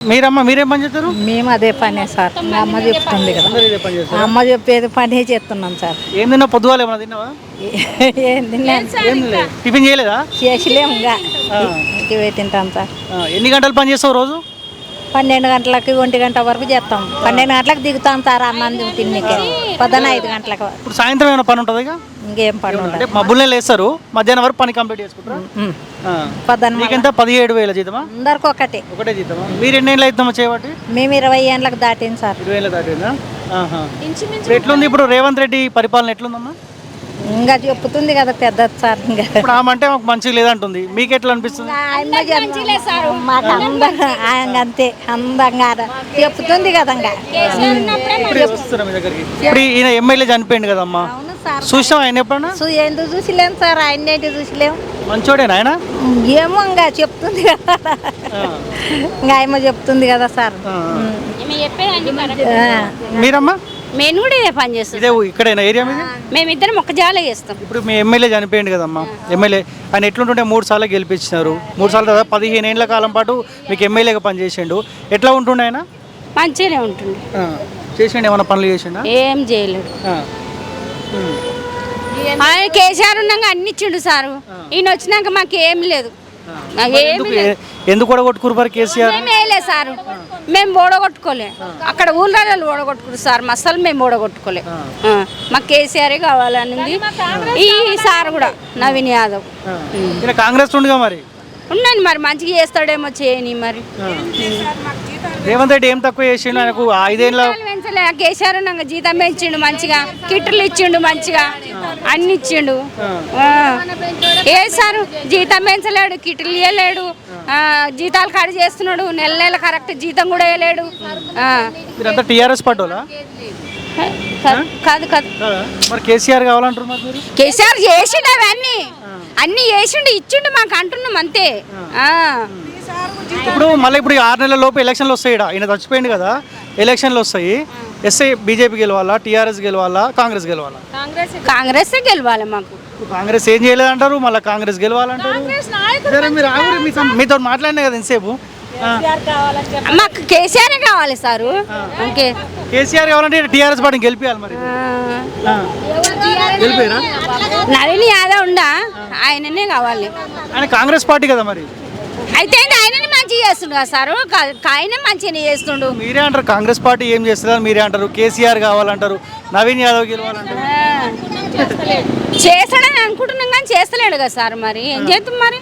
మీరమ్మ మీరేం పని చేస్తారు? మేము అదే పనే సార్. మా అమ్మ చెప్తుంది కదా. మా అమ్మ చెప్పేది పనే చేస్తున్నాం సార్. ఏం తిన్నా పొద్దుగాల ఏమన్నా తిన్నావా? ఏం తిన్నాం ఏం తినలే టిఫిన్ చేయలేదా? చేసిలేము ఇంకా. ఇవే తింటాం సార్. ఎన్ని గంటలు పని చేస్తావు రోజు? పన్నెండు గంటలకి ఒంటి గంట వరకు చేస్తాం. పన్నెండు గంటలకు దిగుతాం సార్ అన్నం తిన్నికే పొద్దున ఐదు గంటలకు. ఇప్పుడు సాయంత్రం ఏమైనా పని ఉంటుంది ఇక ఇంకేం పని ఉండదు. మబ్బులనే లేస్తారు. మధ్యాహ్నం వరకు పని కంప్లీట్ చేసుకుంటారు? పదిహేడు వేల జీతమా? అందరికి ఒకటే. ఒకటే జీతమా? మీరు ఎన్ని ఏళ్ళు అవుతామా చేయబట్టి? మేము ఇరవై ఏళ్ళకి దాటింది సార్. ఇరవై ఏళ్ళ దాటిందా? ఎట్లుంది? ఇప్పుడు రేవంత్ రెడ్డి పరిపాలన ఎట్లుందమ్మా? ఇంకా చెప్తుంది కదా పెద్ద సార్ ఇంకా. ఇప్పుడు ఆమె అంటే మాకు మంచిగా లేదంటుంది. మీకు ఎట్లా అనిపిస్తుంది? ఆయన చెప్- మాకు అందంగా ఆయన అంతే అందంగా చెప్తుంది కదా ఇంకా. ఇప్పుడే వస్తున్నా మీ దగ్గరికి? ఇప్పుడు ఈయన ఎమ్మెల్యే చనిపోయింది కదమ్మా. అవును సార్. చూసాం ఆయన ఎప్పుడన్నా? చూ- ఎందుకు చూసిలేం సార్? ఆయన ఏంటి చూసిలేం? మంచోడేనా ఆయన? ఏమో ఇంకా చెప్తుంది కదా. ఇంకా ఆయమ్మ చెప్తుంది కదా సార్. ఆ, ఆ. మీరమ్మా? మేము కూడా ఇదే పని చేస్తాం ఇదే ఇక్కడేనా ఏరియా మీద? మేమిద్దరం ఒక జాలే చేస్తాం. ఇప్పుడు మీ ఎమ్మెల్యే చనిపోయింది కదమ్మా. ఎమ్మెల్యే ఆయన ఎట్లుంటుంటే మూడు సార్లు గెలిపించినారు. మూడు సార్లు కదా పదిహేను ఏళ్ళ కాలం పాటు మీకు ఎమ్మెల్యేగా పనిచేసిండు. ఎట్లా ఉంటుండే ఆయన? మంచిగానే ఉంటుంది చేసిండు? ఏమైనా పనులు చేసిండా? ఏం. ఉమ్. ఆయన కేసీఆర్ ఉన్నాక అన్ని ఇచ్చిండు సారు. ఈయన వచ్చినాక మాకు ఏం లేదు. మరి ఏమి ఎందుకు ఏ- ఎందుకు కూడా కొట్టుకురు మరి కేసీఆర్? మేము సారు. మేము ఓడగొట్టుకోలే. అక్కడ ఊళ్ళో ఓడగొట్టుకురు సార్. మసలు మేము ఓడగొట్టుకోలే. ఆ, మాకు కేసీఆర్ కావాలని ఉంది. ఈ సార్ కూడా నవీన్ యాదవ్. ఈయన కాంగ్రెస్ ఉండగా మరి? ఉన్నాను మరి మంచిగా చేస్తాడేమో చేయని మరి. రేవంత్ రెడ్డి ఏం తక్కువ చేసిండు? ఆయనకు ఐదేళ్ళ కేసీఆర్ ఉన్నాక జీతం పెంచిండు మంచిగా కిట్లు ఇచ్చిండు మంచిగా అన్ని ఇచ్చిండు. ఏ సారు జీతం పెంచలేడు కిట్లు ఇవ్వలేడు జీతాలు కట్ చేస్తున్నాడు నెల నెల కరెక్ట్ జీతం కూడా వేయలేడు టీఆర్ఎస్ పట్టోలా కాదు కాదు? మరి కేసీఆర్ కావాలంటారు కేసీఆర్ చేసిండు అవన్నీ అన్ని. చేసిండు ఇచ్చిండు మాకు అంటున్నాం అంతే. ఇప్పుడు మళ్ళీ ఇప్పుడు ఆరు నెలల లోపు ఎలక్షన్లు వస్తాయి. ఈయన చచ్చిపోయింది కదా ఎలక్షన్లు వస్తాయి. ఎస్ఐ బీజేపీ గెలవాలా టీఆర్ఎస్ గెలవాలా కాంగ్రెస్ గెలవాలా? కాంగ్రెస్ గెలవాలి మాకు. కాంగ్రెస్ ఏం చేయలేదంటారు? మళ్ళీ కాంగ్రెస్ గెలవాలంటారు? సరే మీరు ఆగురు మీతో మీతో మాట్లాడినా కదా ఇంతసేపు. మాకు కేసీఆర్ కావాలి సారు? ఓకే. కేసీఆర్ కావాలంటే టీఆర్ఎస్ పార్టీని గెలిపించాలి మరి. ఆ. గెలిపారా నళిని యాదవ్ ఉండా? ఆయననే కావాలి. ఆయన కాంగ్రెస్ పార్టీ కదా మరి. అయితే ఆయననే మంచిగా చేస్తుండు కదా సారు? ఆయన మంచిగా చేస్తుండు. మీరే అంటారు కాంగ్రెస్ పార్టీ ఏం చేస్తుందని మీరే అంటారు కేసీఆర్ కావాలంటారు నవీన్ యాదవ్ గెలవాలంటారు. చేస్తాడని అనుకుంటున్నాం కానీ చేస్తలేడు కదా సార్ మరి. ఏం చేద్దాం మరి?